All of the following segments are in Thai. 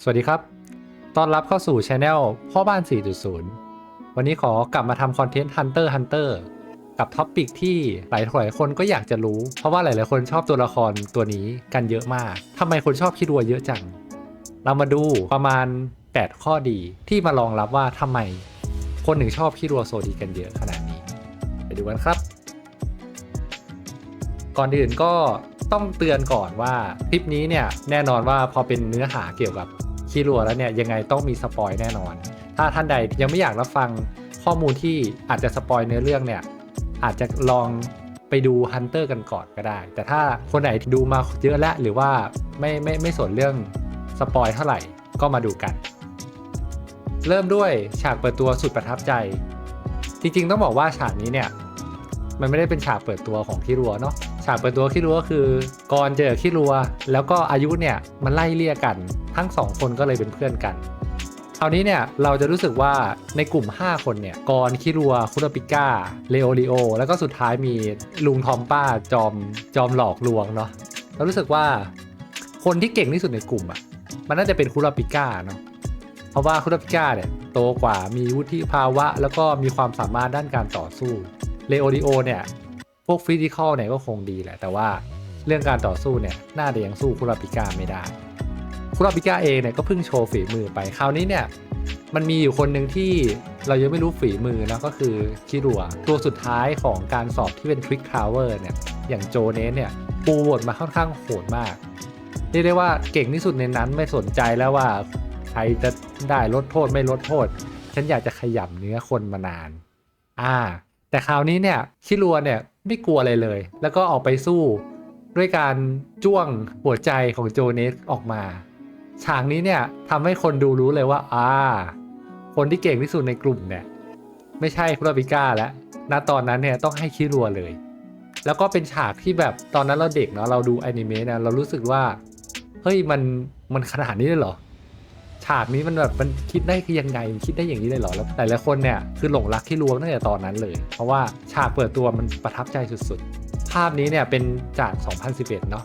สวัสดีครับ ต้อนรับเข้าสู่ช anel พ่อบ้าน 4.0 วันนี้ขอกลับมาทำคอนเทนต์ Hunter Hunter กับท็อปปิกที่หลายหลายคนก็อยากจะรู้ เพราะว่าหลาย ๆ คนชอบตัวละครตัวนี้กันเยอะมากทำไมคนชอบคิดัวเยอะจัง เรามาดูประมาณ 8 ข้อดีที่มารองรับว่าทำไม คนถึงชอบคิดัวโซดีกันเยอะขนาดนี้ ไปดูกันครับ ก่อนอื่นก็ต้องเตือนก่อนว่าคลิปนี้เนี่ยแน่นอนว่าพอเป็นเนื้อหาเกี่ยวกับ คีรัวแล้วเนี่ยยังไงต้องมีสปอยแน่นอน ถ้าท่านใดยังไม่อยากรับฟังข้อมูลที่อาจจะสปอยเนื้อเรื่องเนี่ยอาจจะลองไปดูฮันเตอร์กันก่อนก็ได้ แต่ถ้าคนไหนดูมาเยอะแล้วหรือว่าไม่ไม่ไม่สนเรื่องสปอยเท่าไหร่ก็มาดูกัน เริ่มด้วยฉากเปิดตัวสุดประทับใจ จริงๆ ต้องบอกว่าฉากนี้เนี่ยมันไม่ได้เป็นฉากเปิดตัวของคิรัวเนาะ ฉากเปิดตัวคิรัวก็คือกรเจอคิรัว แล้วก็อายุเนี่ยมันไล่เลี่ยกัน ทั้งสองคนก็เลยเป็นเพื่อนกันคราวนี้เนี่ยเราจะรู้สึกว่าในกลุ่ม 5 คนเนี่ยกรคิรัว คุโรปิก้าเลโอริโอ แล้วก็สุดท้ายมีลุงทอมป้าจอมจอมหลอกลวงเนาะเรารู้สึกว่าคนที่เก่งที่สุดในกลุ่มอะ่ะมันน่าจะเป็นคุโรปิก้าเนาะเพราะว่าคุโรปิก้าเนี่ยโตกว่ามีวุฒิภาวะ แล้วก็มีความสามารถด้านการต่อสู้เลโอริโอเนี่ย วกฟิสิกอลเนี่ยก็คงดีแหละ แต่ว่าเรื่องการต่อสู้เนี่ยน่าจะยังสู้คุราปิก้าไม่ได้ คุราปิก้าเองเนี่ยก็เพิ่งโชว์ฝีมือไป คราวนี้เนี่ยมันมีอยู่คนหนึ่งที่เรายังไม่รู้ฝีมือนะก็คือคิรัว ตัวสุดท้ายของการสอบที่เป็นทริกทาวเวอร์เนี่ยอย่างโจเนสเนี่ยปูบทมาค่อนข้างโหดมากเรียกได้ว่าเก่งที่สุดในนั้นไม่สนใจแล้วว่าใครจะได้ลดโทษไม่ลดโทษ ฉันอยากจะขยำเนื้อคนมานาน อ่า แต่คราวนี้เนี่ยคิรัวเนี่ย ไม่กลัวอะไรเลย แล้วก็ออกไปสู้ด้วยการจ้วงหัวใจของโจเนสออกมา ฉากนี้เนี่ยทำให้คนดูรู้เลยว่า อ่า คนที่เก่งที่สุดในกลุ่มเนี่ย ไม่ใช่คุราปิก้าแล้วณตอนนั้นเนี่ยต้องให้คิรัวเลย แล้วก็เป็นฉากที่แบบตอนนั้นเราเด็กเนาะเราดูอนิเมะนะเรารู้สึกว่า เฮ้ยมันมันขนาดนี้เลยเหรอ ฉากนี้มันแบบมันคิดได้คือยังไงมันคิดได้อย่างนี้เลยเหรอแล้วแต่ละคนเนี่ยคือหลงรักที่รวมตั้งแต่ตอนนั้นเลย เพราะว่าฉากเปิดตัวมันประทับใจสุดๆ ภาพนี้เนี่ยเป็นจาก 2011 เนาะ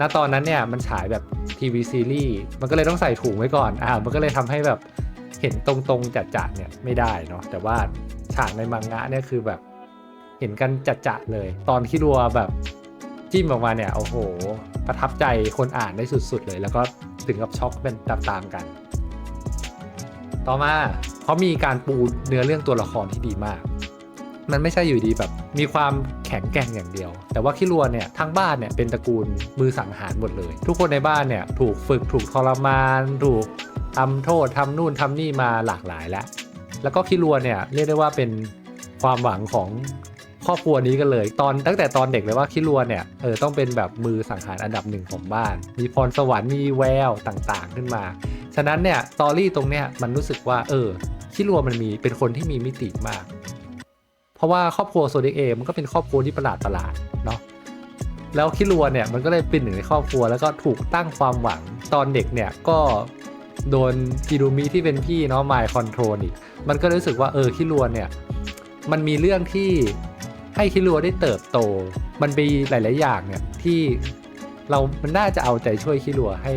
ณตอนนั้นเนี่ยมันฉายแบบทีวีซีรีส์มันก็เลยต้องใส่ถุงไว้ก่อนอ่ามันก็เลยทำให้แบบเห็นตรงๆจัดๆเนี่ยไม่ได้เนาะแต่ว่าฉากในมังงะเนี่ยคือแบบเห็นกันจัดๆเลย ตอนที่รัวแบบจิ้มออกมาเนี่ยโอ้โห ประทับใจคนอ่านได้สุดๆเลย แล้วก็ถึงกับช็อกเป็นตามๆกัน ต่อมาเขามีการปูเนื้อเรื่องตัวละครที่ดีมาก มันไม่ใช่อยู่ดีแบบ มีความแข็งแกร่งอย่างเดียว แต่ว่าคิรัวเนี่ยทั้งบ้านเนี่ยเป็นตระกูลมือสังหารหมดเลย ทุกคนในบ้านเนี่ยถูกฝึกถูกทรมาน ถูกทำโทษทำนู่นทำนี่มาหลากหลายแล้ว แล้วก็คิรัวเนี่ยเรียกได้ว่าเป็นความหวังของ ครอบครัวนี้กันเลย ตอนตั้งแต่ตอนเด็กเลยว่าคิรัวเนี่ยเออต้องเป็นแบบมือสังหารอันดับหนึ่งของบ้าน มีพรสวรรค์มีแววต่างๆ ขึ้นมา ฉะนั้นเนี่ยสตอรี่ตรงเนี้ยมันรู้สึกว่าเออคิรัวมันมีเป็นคนที่มีมิติมาก เพราะว่าครอบครัวโซด็กเอมันก็เป็นครอบครัวที่ประหลาดประหลาดเนาะแล้วคิรัวเนี่ยมันก็เลยเป็นหนึ่งในครอบครัวแล้วก็ถูกตั้งความหวังตอนเด็กเนี่ยก็โดนกิรุมิที่เป็นพี่เนาะมายคอนโทรลอีก มันก็รู้สึกว่าเออคิรัวเนี่ยมันมีเรื่องที่ ให้คิรัวได้เติบโต มันมีหลาย ๆ อย่างเนี่ยที่เรา มันน่าจะเอาใจช่วยคิรัวให้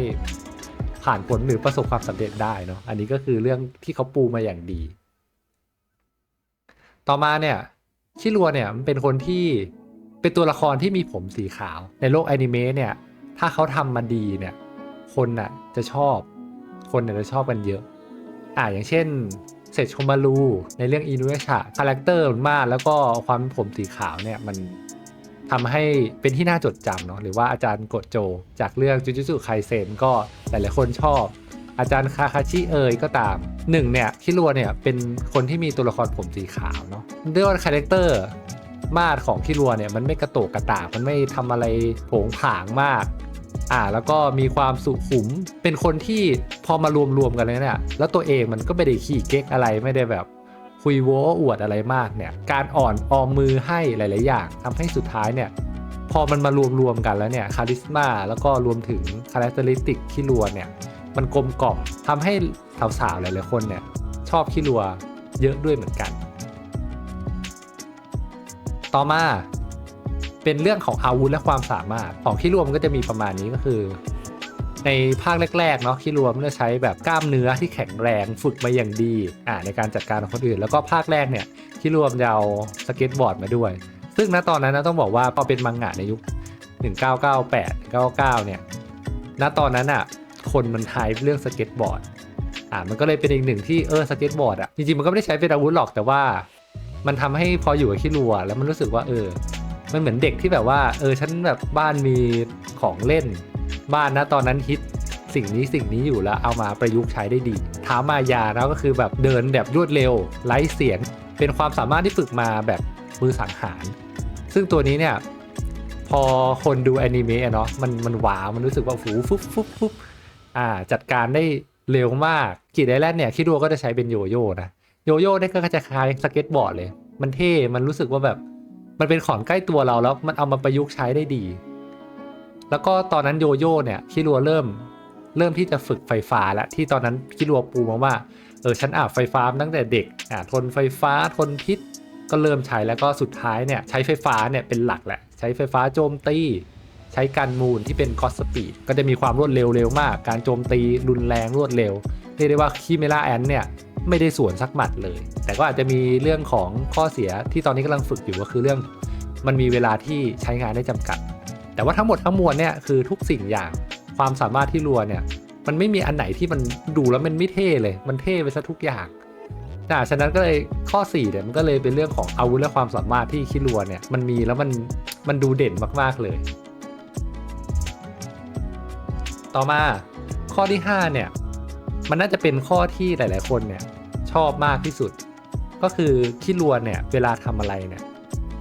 ผ่านผลหรือประสบความสำเร็จได้เนาะ อันนี้ก็คือเรื่องที่เขาปูมาอย่างดี ต่อมาเนี่ยชิรัวเนี่ยมันเป็นคนที่เป็นตัวละครที่มีผมสีขาว ในโลกแอนิเมะเนี่ย ถ้าเขาทำมาดีเนี่ย คนน่ะจะชอบ คนเนี่ยจะชอบกันเยอะ อ่าอย่างเช่น เซชโชมารูในเรื่องอินุเอชะคาแรคเตอร์มันมาก แล้วก็ความผมสีขาวเนี่ยมันทำให้เป็นที่น่าจดจำเนาะหรือว่าอาจารย์กดโจ จากเรื่องจูจูสุไคเซนก็หลายๆคนชอบ อาจารย์คาคาชิเอยก็ตามหนึ่งเนี่ยคิรัวเนี่ยเป็นคนที่มีตัวละครผมสีขาวเนาะด้วยว่าคาแรคเตอร์มาดของคิรัวเนี่ยมันไม่กระโตกกระตากมันไม่ทำอะไรโผงผางมาก อ่าแล้วก็มีความสุขุมเป็นคนที่พอมารวมๆกันแล้วเนี่ยแล้วตัวเองมันก็ไม่ได้ขี้เก๊กอะไรไม่ได้แบบคุยโว้อวดอะไรมากเนี่ยการอ่อนออมมือให้หลาย ๆ อย่างทำให้สุดท้ายเนี่ยพอมันมารวมๆกันแล้วเนี่ยคาริสมาแล้วก็รวมถึงคาแรคเตอริสติกที่รัวเนี่ยมันกลมกล่อมทำให้สาว ๆ หลาย ๆ คนเนี่ยชอบขี้รัวเยอะด้วยเหมือนกัน ต่อมา เป็นเรื่องของอาวุธและความสามารถของขี้รวมก็จะมีประมาณนี้ก็คือ ในภาคแรกๆเนาะคิรวมจะใช้แบบกล้ามเนื้อที่แข็งแรงฝึกมาอย่างดีอ่าในการจัดการกับคนอื่น แล้วก็ภาคแรกเนี่ยคิรวมจะเอาสเก็ตบอร์ดมาด้วย ซึ่งณตอนนั้นนะต้องบอกว่าพอเป็นมังงะในยุค 1998 99เนี่ยณตอนนั้นอะคนมันไฮป์เรื่องสเก็ตบอร์ดอ่ามันก็เลยเป็นอีกหนึ่งที่เออสเก็ตบอร์ดอะจริงๆมันก็ไม่ได้ใช้เป็นอาวุธหรอกแต่ว่า มันทำให้พออยู่กับคิรัวแล้วมันรู้สึกว่าเออ มันเหมือนเด็กที่แบบว่า เออฉันแบบบ้านมีของเล่น บ้านนะตอนนั้นฮิตสิ่งนี้สิ่งนี้อยู่แล้วเอามาประยุกต์ใช้ได้ดีท้ามายานะก็คือแบบเดินแบบรวดเร็วไร้เสียง เป็นความสามารถที่ฝึกมาแบบมือสังหาร ซึ่งตัวนี้เนี่ยพอคนดูแอนิเมะเนาะมันมันว้าวมันรู้สึกว่าฟูฟุบฟุบฟุบอ่าจัดการได้เร็วมากกีดไอแลนด์เนี่ยคิดดูก็จะใช้เป็นโยโย่นะโยโย่เนี่ยก็จะคล้ายสเก็ตบอร์ดเลย มันเท่ มันรู้สึกว่าแบบ มันเป็นของใกล้ตัวเราแล้วมันเอามาประยุกต์ใช้ได้ดี แล้วก็ตอนนั้นโยโย่เนี่ยคิรัวเริ่มเริ่มที่จะฝึกไฟฟ้าแล้วที่ตอนนั้นคิรัวปูมาว่าเออฉันอาบไฟฟ้าตั้งแต่เด็กอ่าทนไฟฟ้าทนพิษก็เริ่มใช้แล้วก็สุดท้ายเนี่ยใช้ไฟฟ้าเนี่ยเป็นหลักแหละ ใช้ไฟฟ้าโจมตี ใช้การมูลที่เป็นคอสสปีดก็จะมีความรวดเร็วเร็วมาก การโจมตีรุนแรงรวดเร็วเรียกได้ว่าคีเมล่าแอนเนี่ย ไม่ได้สวนสักหมัดเลย แต่ก็อาจจะมีเรื่องของข้อเสียที่ตอนนี้กำลังฝึกอยู่ก็คือเรื่อง มันมีเวลาที่ใช้งานได้จำกัด แต่ว่าทั้งหมดทั้งมวลเนี่ยคือทุกสิ่งอย่างความสามารถที่รัวเนี่ยมันไม่มีอันไหนที่มันดูแล้วมันไม่เท่เลย มันเท่ไปซะทุกอย่างอ่าฉะนั้นก็เลยข้อ4เนี่ยมันก็เลยเป็นเรื่องของอาวุธและความสามารถที่คิรัวเนี่ยมันมีแล้วมันมันดูเด่นมากๆเลย ต่อมาข้อที่ 5 เนี่ย มันน่าจะเป็นข้อที่หลาย ๆ คนเนี่ยชอบมากที่สุด ก็คือคิรัวเนี่ยเวลาทำอะไรเนี่ย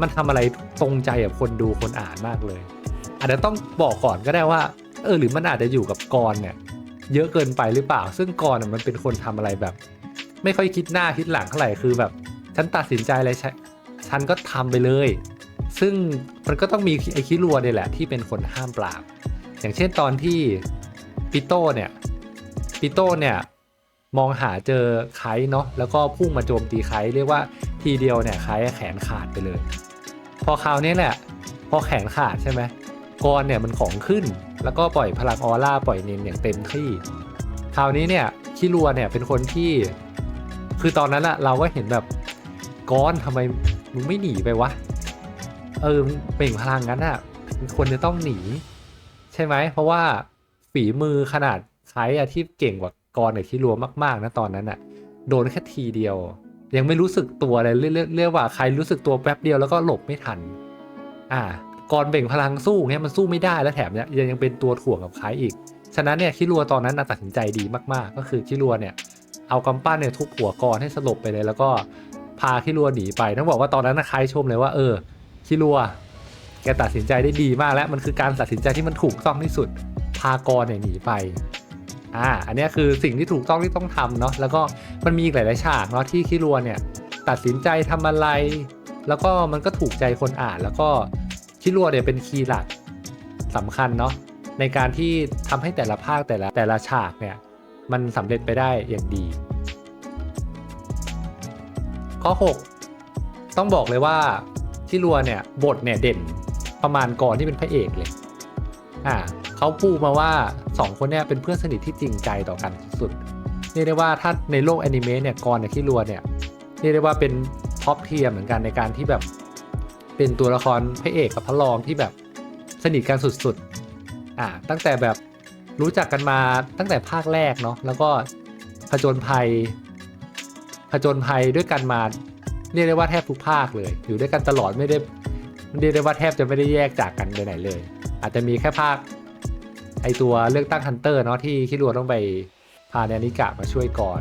มันทำอะไรตรงใจกับคนดูคนอ่านมากเลย อาจจะต้องบอกก่อนก็ได้ว่า เออหรือมันอาจจะอยู่กับกรเนี่ยเยอะเกินไปหรือเปล่า ซึ่งกรน่ะมันเป็นคนทำอะไรแบบ ไม่ค่อยคิดหน้าคิดหลังเท่าไหร่คือแบบ ฉันตัดสินใจอะไรฉันฉันก็ทำไปเลย ซึ่งมันก็ต้องมีไอ้คิรัวเนี่ยแหละที่เป็นคนห้ามปรามอย่างเช่นตอนที่ปิโต้เนี่ย ปิโต้เนี่ยมองหาเจอไคเนาะแล้วก็พุ่งมาโจมตีไคเรียกว่าทีเดียวเนี่ยไคแขนขาดไปเลย พอคราวนี้แหละพอแขนขาดใช่ไหมกรเนี่ยมันของขึ้น แล้วก็ปล่อยพลังออร่าปล่อยเนนอย่างเต็มที่ คราวนี้เนี่ยคิรัวเนี่ยเป็นคนที่ คือตอนนั้นอะเราก็เห็นแบบก้อนทำไมมึงไม่หนีไปวะเออเปล่งพลังงั้นอะมันควรจะต้องหนี ใช่ไหมเพราะว่าฝีมือขนาด ใช้อะที่เก่งกว่ากรกับคิรัวมากๆนะตอนนั้นอะโดนแค่ทีเดียว ยังไม่รู้สึกตัวเลยเรียกเรียกว่าใครรู้สึกตัวแป๊บเดียวแล้วก็หลบไม่ทัน อ่ากรเบ่งพลังสู้เนี่ยมันสู้ไม่ได้แล้วแถมเนี่ยยังเป็นตัวถ่วงกับใครอีก ฉะนั้นเนี่ยคิรัวตอนนั้นตัดสินใจดีมากๆ ก็คือคิรัวเนี่ยเอากำปั้นเนี่ยทุบหัวกรให้สลบไปเลยแล้วก็พาคิรัวหนีไปต้องบอกว่าตอนนั้นนะใครชมเลยว่าเออคิรัวแกตัดสินใจได้ดีมากแล้วมันคือการตัดสินใจที่มันถูกต้องที่สุด พากรเนี่ยหนีไป อ่าอันนี้คือสิ่งที่ถูกต้องที่ต้องทำเนาะแล้วก็มันมีอีกหลายๆฉากเนาะที่คิรัวเนี่ยตัดสินใจทำอะไร แล้วก็มันก็ถูกใจคนอ่าน แล้วก็คิรัวเนี่ยเป็นคีย์หลักสำคัญเนาะในการที่ทำให้แต่ละภาคแต่ละแต่ละฉากเนี่ยมันสำเร็จไปได้อย่างดี ข้อ 6 ต้องบอกเลยว่าที่รัวเนี่ยบทเนี่ยเด่นประมาณก่อนที่เป็นพระเอกเลยอ่า เขาพูดมาว่า 2 คนเนี่ยเป็นเพื่อนสนิทที่จริงใจต่อกันสุดเรียกได้ว่าถ้าในโลกแอนิเมะเนี่ยกรกับที่รัวเนี่ยเรียกได้ว่าเป็นท็อปเทียร์เหมือนกันในการที่แบบ เป็นตัวละครพระเอกกับพระรองที่แบบสนิทกันสุดๆอ่าตั้งแต่แบบรู้จักกันมาตั้งแต่ภาคแรกเนาะแล้วก็ผจญภัยผจญภัยด้วยกันมาเรียกได้ว่าแทบทุกภาคเลย อยู่ด้วยกันตลอดไม่ได้เรียกได้ว่าแทบจะไม่ได้แยกจากกันไปไหนเลย อาจจะมีแค่ภาค ไอตัวเลือกตั้งฮันเตอร์เนาะที่คิรัวต้องไปพาเนนิกะมาช่วยก่อน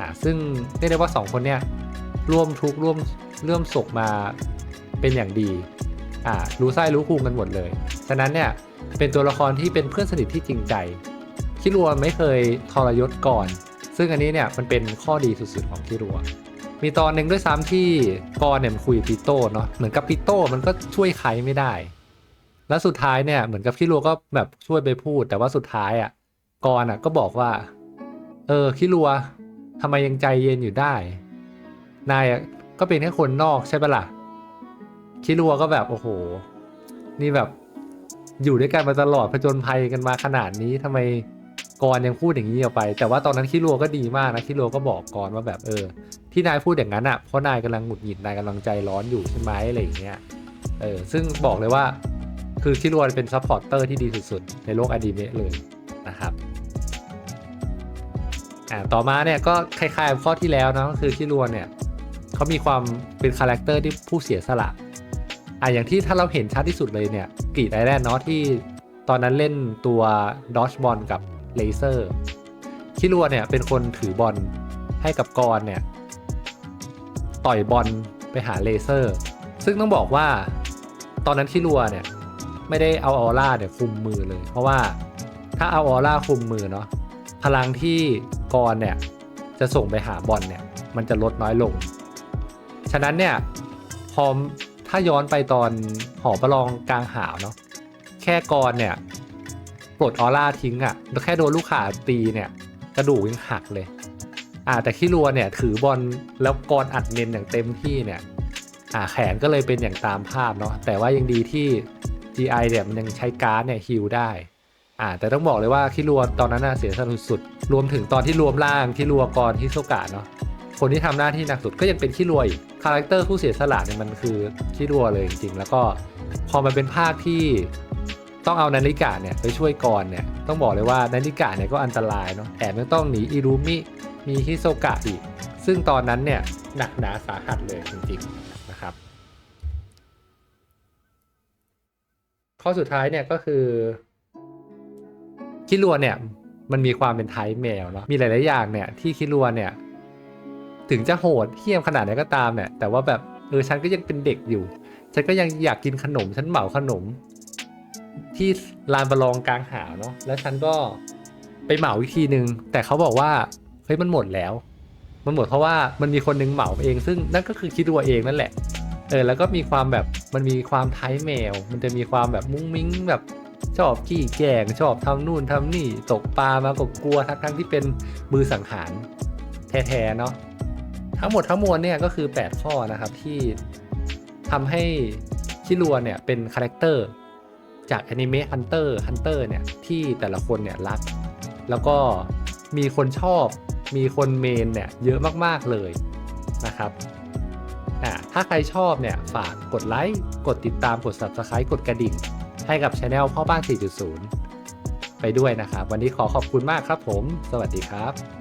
อ่าซึ่งเรียกได้ว่าสองคนเนี้ยร่วมทุกข์ร่วมเริ่มศกมาเป็นอย่างดีอ่ารู้ไส้รู้พุงกันหมดเลย ฉะนั้นเนี่ยเป็นตัวละครที่เป็นเพื่อนสนิทที่จริงใจคิรัวไม่เคยทรยศก่อน ซึ่งอันนี้เนี่ยมันเป็นข้อดีสุดๆของคิรัวมีตอนหนึ่งด้วยซ้ำที่กอรเนี่ยมันคุยปิโต้เนาะเหมือนกับปิโต้มันก็ช่วยใครไม่ได้ แล้วสุดท้ายเนี่ยเหมือนกับคิรัวก็แบบช่วยไปพูด แต่ว่าสุดท้ายอะกรอะก็บอกว่า เออคิรัวทำไมยังใจเย็นอยู่ได้ นายอะก็เป็นแค่คนนอกใช่ปะล่ะคิรัวก็แบบโอ้โห นี่แบบอยู่ด้วยกันมาตลอดผจญภัยกันมาขนาดนี้ทำไมกรยังพูดอย่างนี้ออกไป แต่ว่าตอนนั้นคิรัวก็ดีมากนะคิรัวก็บอกกรว่าแบบเออ ที่นายพูดอย่างนั้นอะเพราะนายกำลังหงุดหงิดนายกำลังใจร้อนอยู่ใช่ไหมอะไรอย่างเงี้ยเออซึ่งบอกเลยว่า คือคิรัวเป็นซัพพอร์เตอร์ที่ดีสุดๆ ในโลกอนิเมะเลยนะครับอ่าต่อมาเนี่ยก็คล้ายๆข้อที่แล้วนะก็คือคิรัวเนี่ยเขามีความเป็นคาแรคเตอร์ที่ผู้เสียสละอ่าอย่างที่ถ้าเราเห็นชัดที่สุดเลยเนี่ยกรีดไอแลนด์เนาะที่ตอนนั้นเล่นตัวดอชบอลกับเลเซอร์คิรัวเนี่ยเป็นคนถือบอลให้กับกรเนี่ยต่อยบอลไปหาเลเซอร์ ซึ่งต้องบอกว่าตอนนั้นที่รัวเนี่ย ไม่ได้เอาออร่าเนี่ยคุมมือเลย เพราะว่าถ้าเอาออร่าคุมมือเนาะพลังที่กรเนี่ยจะส่งไปหาบอลเนี่ย มันจะลดน้อยลง ฉะนั้นเนี่ยพอถ้าย้อนไปตอนหอประลองกลางหาวเนาะแค่กรเนี่ยปลดออร่าทิ้งอะ่ะแค่โดนลูกขาตีเนี่ย กระดูกยังหักเลยอ่าแต่ขี้รัวเนี่ยถือบอลแล้วกรอัดเมนอย่างเต็มที่เนี่ยอ่าแขนก็เลยเป็นอย่างตามภาพเนาะแต่ว่ายังดีที่ GI เนี่ยมันยังใช้การ์ดเนี่ยฮิลได้อ่าแต่ต้องบอกเลยว่าคิรัวตอนนั้นน่ะเสียสละสุดๆรวมถึงตอนที่รวมร่างคิรัวกรฮิโซกะเนาะคนที่ทำหน้าที่หนักสุดก็ยังเป็นคิรัวอีกคาแรคเตอร์ผู้เสียสละเนี่ยมันคือคิรัวเลยจริงๆ แล้วก็พอมันเป็นภาคที่ต้องเอานาฬิกาเนี่ยไปช่วยกรเนี่ยต้องบอกเลยว่านาฬิกาเนี่ยก็อันตรายเนาะแถมยังต้องหนีอิรุมิมีฮิโซกะอีก ซึ่งตอนนั้นเนี่ยหนักหนาสาหัสเลยจริงๆนะครับ ข้อสุดท้ายเนี่ยก็คือคิรัวเนี่ยมันมีความเป็นไทป์แมวเนาะมีหลาย ๆ อย่างเนี่ยที่คิรัวเนี่ย ถึงจะโหดเหี้ยมขนาดไหนก็ตามเนี่ย แต่ว่าแบบเออฉันก็ยังเป็นเด็กอยู่ ฉันก็ยังอยากกินขนม ฉันเหมาขนม ที่ลานประลองกลางหาวเนาะแล้วฉันก็ไปเหมาอีกทีนึง แต่เขาบอกว่าเฮ้ยมันหมดแล้ว มันหมดเพราะว่ามันมีคนนึงเหมาเอง ซึ่งนั่นก็คือคิดตัวเองนั่นแหละ ออแล้วก็มีความแบบมันมีความไทยแมว มันจะมีความแบบมุ้งมิ้งแบบชอบขี้แกงชอบทำนู่นทำนี่ตกปลามาก็กลัวทั้งทั้งที่เป็นมือสังหารแท้ๆเนาะทั้งหมดทั้งมวลเนี่ยก็คือ 8 ข้อนะครับที่ทำให้คิรัวเนี่ยเป็นคาแรคเตอร์จากแอนิเมะฮันเตอร์ฮันเตอร์เนี่ยที่แต่ละคนเนี่ยรัก แล้วก็มีคนชอบมีคนเมนเนี่ยเยอะมากๆเลยนะครับ ถ้าใครชอบเนี่ยฝากกดไลค์ กดติดตาม กด Subscribe กดกระดิ่ง ให้กับช anel พ่อบ้าน 4.0 ไปด้วยนะครับ วันนี้ขอขอบคุณมากครับผม สวัสดีครับ